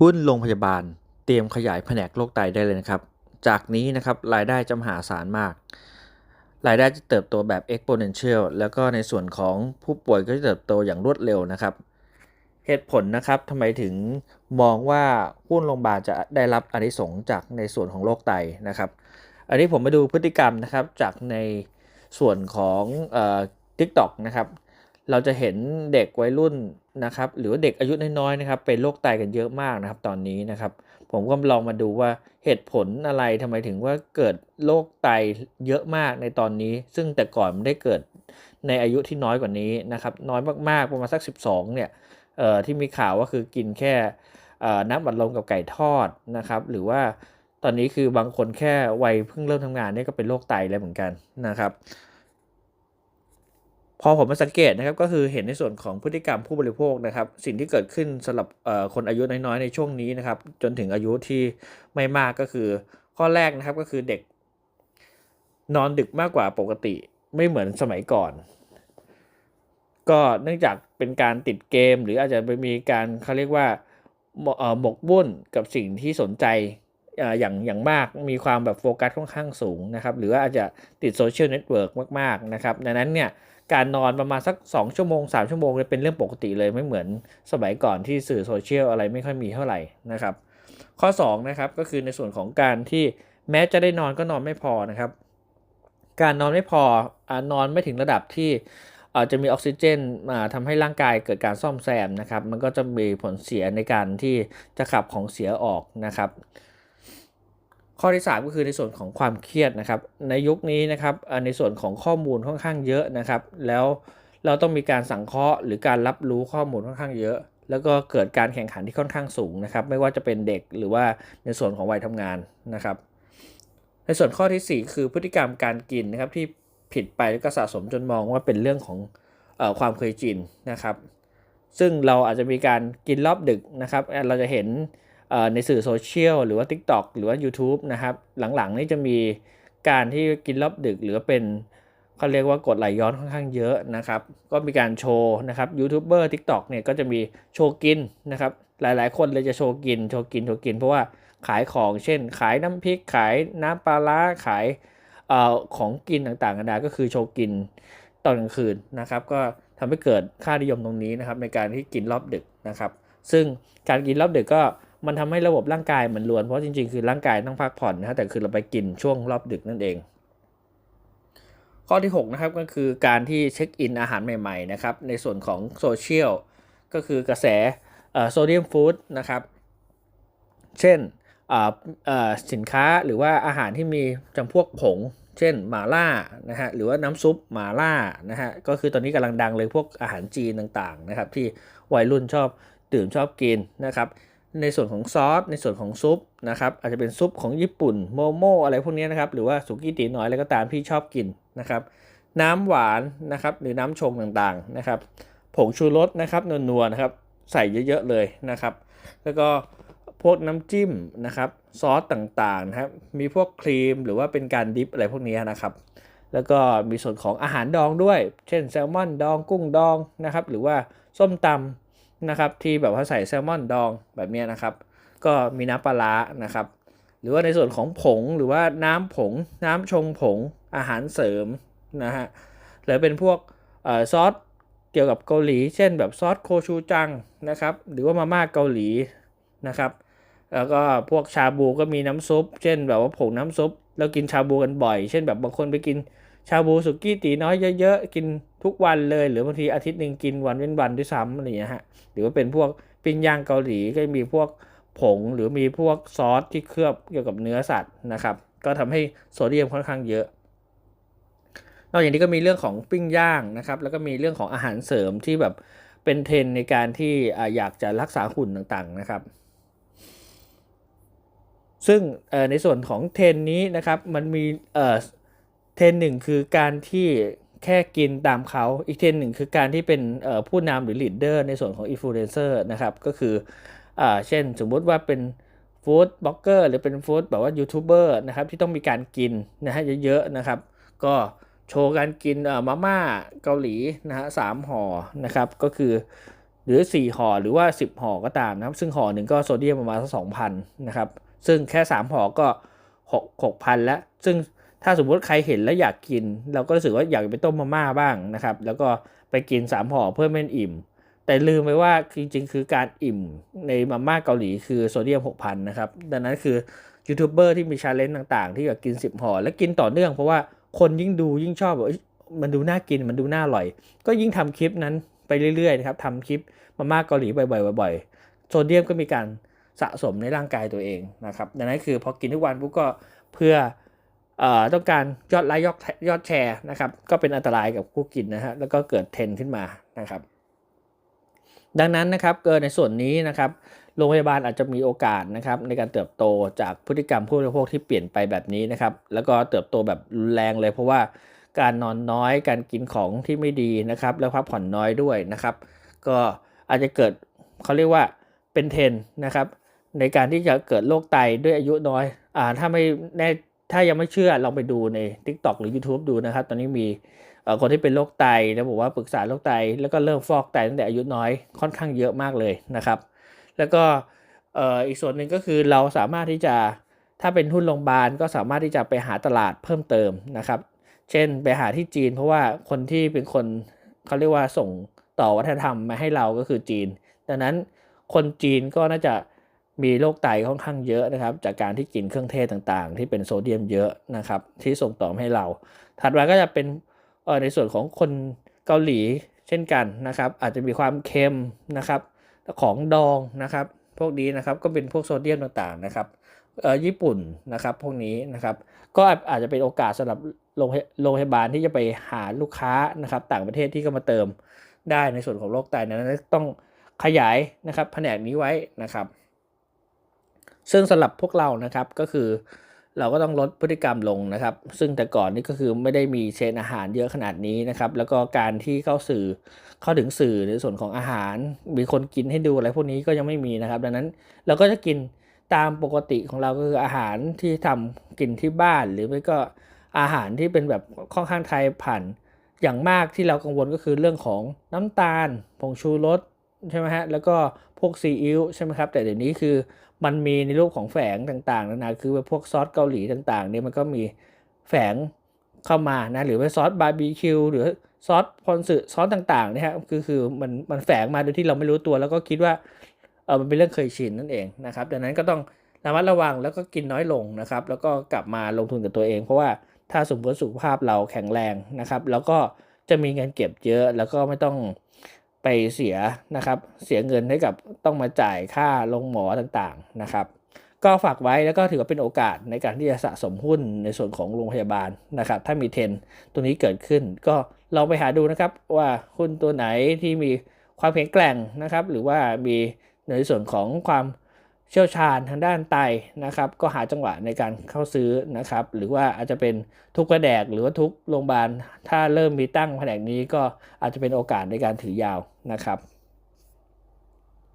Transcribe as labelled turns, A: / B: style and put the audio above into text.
A: หุ้นโรงพยาบาล เตรียมขยายแผนกโรคไตได้เลยนะครับ จากนี้นะครับรายได้จะมหาศาลมาก รายได้จะเติบโตแบบ exponential แล้วก็ในส่วนของผู้ป่วยก็จะเติบโตอย่างรวดเร็วนะครับ เหตุผลนะครับทำไมถึงมองว่าหุ้นโรงพยาบาลจะได้รับอนิสงจากในส่วนของโรคไตนะครับ อันนี้ผมมาดูพฤติกรรมนะครับจากในส่วนของเอ่อ TikTok นะครับ เราจะเห็นเด็กวัยรุ่น นะครับหรือว่าเด็กอายุน้อยๆนะครับเป็นโรคไตกันเยอะมากนะครับตอนนี้นะครับ ผมก็ลองมาดูว่าเหตุผลอะไรทำไมถึงว่าเกิดโรคไตเยอะมากในตอนนี้ ซึ่งแต่ก่อนไม่ได้เกิดในอายุที่น้อยกว่านี้นะครับน้อยมากๆประมาณสัก 12เนี่ยเอ่อที่มีข่าวว่าคือกินแค่อ่อน้ำอัดลมกับไก่ทอดนะครับ หรือว่าตอนนี้คือบางคนแค่วัยเพิ่งเริ่มทำงานนี่ก็เป็นโรคไตแล้วเหมือนกันนะครับ พอผมมาสังเกตนะครับก็คือเห็นในส่วนของพฤติกรรมผู้บริโภคนะครับ สิ่งที่เกิดขึ้นสำหรับคนอายุน้อยๆในช่วงนี้นะครับ จนถึงอายุที่ไม่มากก็คือ ข้อแรกนะครับก็คือเด็ก นอนดึกมากกว่าปกติไม่เหมือนสมัยก่อน ก็เนื่องจากเป็นการติดเกม หรืออาจจะไปมีการเขาเรียกว่าหมกบุ่นกับสิ่งที่สนใจ อย่างอย่างมากมีความแบบโฟกัสค่อนข้างสูงนะครับ หรือว่าอาจจะติดโซเชียลเน็ตเวิร์กมากๆนะครับ ดังนั้นเนี่ยการนอนประมาณสัก 2 ชั่วโมง 3 ชั่วโมงเนี่ยเป็นเรื่องปกติเลยไม่เหมือนสมัยก่อนที่สื่อโซเชียลอะไรไม่ค่อยมีเท่าไหร่นะครับ ข้อ2นะครับก็คือในส่วนของการที่แม้จะได้นอนก็นอนไม่พอนะครับ การนอนไม่พออนอนไม่ถึงระดับที่อาจจะมีออกซิเจนมาทำให้ร่างกายเกิดการซ่อมแซมนะครับ มันก็จะมีผลเสียในการที่จะขับของเสียออกนะครับ ข้อที่ 3 ก็คือในส่วนของความเครียดนะครับ ในยุคนี้นะครับในส่วนของข้อมูลค่อนข้างเยอะนะครับ แล้วเราต้องมีการสังเคราะห์หรือการรับรู้ข้อมูลค่อนข้างเยอะ แล้วก็เกิดการแข่งขันที่ค่อนข้างสูงนะครับ ไม่ว่าจะเป็นเด็กหรือว่าในส่วนของวัยทำงานนะครับ ในส่วนข้อที่ 4 คือพฤติกรรมการกินนะครับที่ผิดไปแล้วก็สะสมจนมองว่าเป็นเรื่องของออความเคยชินนะครับ ซึ่งเราอาจจะมีการกินรอบดึกนะครับ เราจะเห็น ในสื่อโซเชียลหรือว่า TikTok หรือว่า YouTube นะครับ หลังๆนี่จะมีการที่กินรอบดึกหรือว่าเป็นเขาเรียกว่ากดไหลย้อนค่อนข้างเยอะนะครับ ก็มีการโชว์นะครับยูทูบเบอร์ทิกตอกเนี่ยก็จะมีโชว์กินนะครับ หลายๆ คนเลยจะโชว์กิน โชว์กิน โชว์กิน เพราะว่าขายของเช่น ขายน้ำพริก ขายน้ำปลาร้า ขายเอ่อของกินต่างๆกันานาก็คือโชว์กินตอนกลางคืนนะครับ ก็ทำให้เกิดค่านิยมตรงนี้นะครับในการที่กินรอบดึกนะครับ ซึ่งการกินรอบดึกก็ มันทำให้ระบบร่างกายมันรวนเพราะจริงๆ คือร่างกายต้องพักผ่อนนะฮะแต่คือเราไปกินช่วงรอบดึกนั่นเอง ข้อที่ 6 นะครับก็คือการที่เช็คอินอาหารใหม่ๆนะครับในส่วนของโซเชียลก็คือกระแสโซเดียมฟู้ดนะครับ เช่นสินค้าหรือว่าอาหารที่มีจำพวกผง เช่นหม่าล่านะฮะหรือว่าน้ำซุปหม่าล่านะฮะก็คือตอนนี้กำลังดังเลยพวกอาหารจีนต่างๆนะครับที่วัยรุ่นชอบดื่มชอบกินนะครับ ในส่วนของซอสในส่วนของซุปนะครับอาจจะเป็นซุปของญี่ปุ่นโมโมอะไรพวกนี้นะครับหรือว่าสุกี้ตีน้อยอะไรก็ตามที่ชอบกินนะครับน้ำหวานนะครับหรือน้ำชงต่างๆนะครับผงชูรสนะครับนัวๆนะครับใส่เยอะๆเลยนะครับ แล้วก็พวกน้ำจิ้มนะครับซอสต่างๆนะครับมีพวกครีมหรือว่าเป็นการดิฟอะไรพวกนี้นะครับ แล้วก็มีส่วนของอาหารดองด้วย เช่นแซลมอนดองกุ้งดองนะครับหรือว่าส้มตำ นะครับที่แบบว่าใส่แซลมอนดองแบบนี้นะครับ ก็มีน้ำปลาร้านะครับ หรือว่าในส่วนของผงหรือว่าน้ำผง น้ำชงผงอาหารเสริมนะฮะหรือเป็นพวกอซอสเกี่ยวกับเกาหลี เช่นแบบซอสโคชูจังนะครับ หรือว่ามาม่าเกาหลีนะครับ แล้วก็พวกชาบูก็มีน้ำซุป เช่นแบบว่าผงน้ำซุปแล้วกินชาบูกันบ่อย เช่นแบบบางคนไปกินชาบูสุกี้ตีน้อยเยอะๆกิน ทุกวันเลยหรือบางทีอาทิตย์หนึ่งกินวันเว้นวันด้วยซ้ำอะไรอย่างเงี้ยฮะหรือว่าเป็นพวกปิ้งย่างเกาหลีก็มีพวกผงหรือมีพวกซอสที่เคลือบเกี่ยวกับเนื้อสัตว์นะครับ ก็ทำให้โซเดียมค่อนข้างเยอะนอกจากนี้ก็มีเรื่องของปิ้งย่างนะครับแล้วก็มีเรื่องของอาหารเสริมที่แบบเป็นเทรนในการที่อยากจะรักษาหุ่นต่างๆนะครับ ซึ่งในส่วนของเทรนนี้นะครับมันมีเทรนหนึ่งคือการที่ แค่กินตามเขาอีกเทรนหนึ่งคือการที่เป็นผู้นำหรือลีดเดอร์ในส่วนของอินฟลูเอนเซอร์นะครับ ก็คืออเช่นสมมุติว่าเป็นฟู้ดบล็อกเกอร์หรือเป็นฟู้ดแบบว่ายูทูบเบอร์นะครับที่ต้องมีการกินนะฮะเยอะๆนะครับ ก็โชว์การกินมาม่าเกาหลีนะฮะสามห่อนะครับก็คือหรือ 4ห่อหรือว่า 10ห่อก็ตามนะครับ ซึ่งห่อหนึ่งก็โซเดียมประมาณสักสองพันนะครับ ซึ่งแค่ 3ห่อก็ 6 6,000แล้ว ซึ่ง ถ้าสมมติใครเห็นแล้วอยากกิน เราก็รู้สึกว่าอยากไปต้มมาม่าบ้างนะครับ แล้วก็ไปกิน3ห่อเพื่อเป็นอิ่ม แต่ลืมไปว่าจริงๆ คือการอิ่มในมาม่าเกาหลีคือโซเดียม6,000นะครับ ดังนั้นคือยูทูบเบอร์ที่มีชาเลนจ์ต่างๆ ที่อยากกิน 10ห่อและกินต่อเนื่องเพราะว่าคนยิ่งดูยิ่งชอบแบบมันดูน่ากินมันดูน่าอร่อย ก็ยิ่งทำคลิปนั้นไปเรื่อยๆนะครับทำคลิปมาม่าเกาหลีบ่อยๆ โซเดียมก็มีการสะสมในร่างกายตัวเองนะครับ ดังนั้นคือพอกินทุกวันปุ๊บก็เพื่อ ต้องการยอดไลค์ยอดยอดแชร์นะครับ ก็เป็นอันตรายกับผู้กินนะฮะแล้วก็เกิดเทรนขึ้นมานะครับ ดังนั้นนะครับเกิดในส่วนนี้นะครับโรงพยาบาลอาจจะมีโอกาสนะครับในการเติบโตจากพฤติกรรมผู้บริโภคที่เปลี่ยนไปแบบนี้นะครับ แล้วก็เติบโตแบบรุนแรงเลย เพราะว่าการนอนน้อยการกินของที่ไม่ดีนะครับ แล้วพักผ่อนน้อยด้วยนะครับ ก็อาจจะเกิดเขาเรียกว่าเป็นเทรนนะครับ ในการที่จะเกิดโรคไตด้วยอายุน้อยอ่าถ้าไม่แน่ ถ้ายังไม่เชื่อลองไปดูใน TikTok หรือ YouTube ดูนะครับ ตอนนี้มีคนที่เป็นโรคไตแล้วบอกว่าปรึกษาโรคไต แล้วก็เริ่มฟอกไตตั้งแต่อายุน้อยค่อนข้างเยอะมากเลยนะครับ แล้วก็อีกส่วนหนึ่งก็คือเราสามารถที่จะถ้าเป็นหุ้นโรงพยาบาลก็สามารถที่จะไปหาตลาดเพิ่มเติมนะครับ เช่นไปหาที่จีน เพราะว่าคนที่เป็นคนเขาเรียกว่าส่งต่อวัฒนธรรมมาให้เราก็คือจีน ดังนั้นคนจีนก็น่าจะ มีโรคไตค่อนข้างเยอะนะครับ จากการที่กินเครื่องเทศต่างๆ ที่เป็นโซเดียมเยอะนะครับ ที่ส่งต่อให้เรา ถัดมาก็จะเป็นในส่วนของคนเกาหลีเช่นกันนะครับ อาจจะมีความเค็มนะครับ ของดองนะครับ พวกนี้นะครับก็เป็นพวกโซเดียมต่างๆนะครับญี่ปุ่นนะครับพวกนี้นะครับ ก็อาจจะเป็นโอกาสสำหรับโรงพยาบาลที่จะไปหาลูกค้านะครับ ต่างประเทศที่ก็มาเติมได้ในส่วนของโรคไตนั้นต้องขยายนะครับแผนกนี้ไว้นะครับ ซึ่งสำหรับพวกเรานะครับก็คือเราก็ต้องลดพฤติกรรมลงนะครับ ซึ่งแต่ก่อนนี่ก็คือไม่ได้มีเชนอาหารเยอะขนาดนี้นะครับ แล้วก็การที่เข้าสื่อเข้าถึงสื่อในส่วนของอาหาร มีคนกินให้ดูอะไรพวกนี้ก็ยังไม่มีนะครับ ดังนั้นเราก็จะกินตามปกติของเราก็คืออาหารที่ทำกินที่บ้าน หรือไม่ก็อาหารที่เป็นแบบค่อนข้างไทยผ่านอย่างมากที่เรากังวลก็คือเรื่องของน้ำตาลผงชูรสใช่ไหมฮะแล้วก็พวกซีอิ๊วใช่ไหมครับแต่เดี๋ยวนี้คือ มันมีในรูปของแฝงต่างๆนานาคือพวกซอสเกาหลีต่างๆเนี่ยมันก็มีแฝงเข้ามานะหรือว่าซอสบาร์บีคิวหรือซอสพอนสึซอสต่างๆนะครับคือคือมันมันแฝงมาโดยที่เราไม่รู้ตัว แล้วก็คิดว่าเออมันเป็นเรื่องเคยชินนั่นเองนะครับดังนั้นก็ต้องระมัดระวังแล้วก็กินน้อยลงนะครับ แล้วก็กลับมาลงทุนกับตัวเอง เพราะว่าถ้าสมมติสุขภาพเราแข็งแรงนะครับ แล้วก็จะมีเงินเก็บเยอะแล้วก็ไม่ต้อง ไปเสียนะครับ เสียเงินให้กับต้องมาจ่ายค่าลงหมอต่างๆนะครับ ก็ฝากไว้แล้วก็ถือว่าเป็นโอกาสในการที่จะสะสมหุ้นในส่วนของโรงพยาบาลนะครับ ถ้ามีเทรนตัวนี้เกิดขึ้น ก็ลองไปหาดูนะครับว่าหุ้นตัวไหนที่มีความแข็งแกร่งนะครับ หรือว่ามีในส่วนของความเชี่ยวชาญทางด้านไตนะครับ ก็หาจังหวะในการเข้าซื้อนะครับ หรือว่าอาจจะเป็นทุกกระแดกหรือว่าทุกโรงพยาบาล ถ้าเริ่มมีตั้งแผนกนี้ก็อาจจะเป็นโอกาสในการถือยาว นะครับ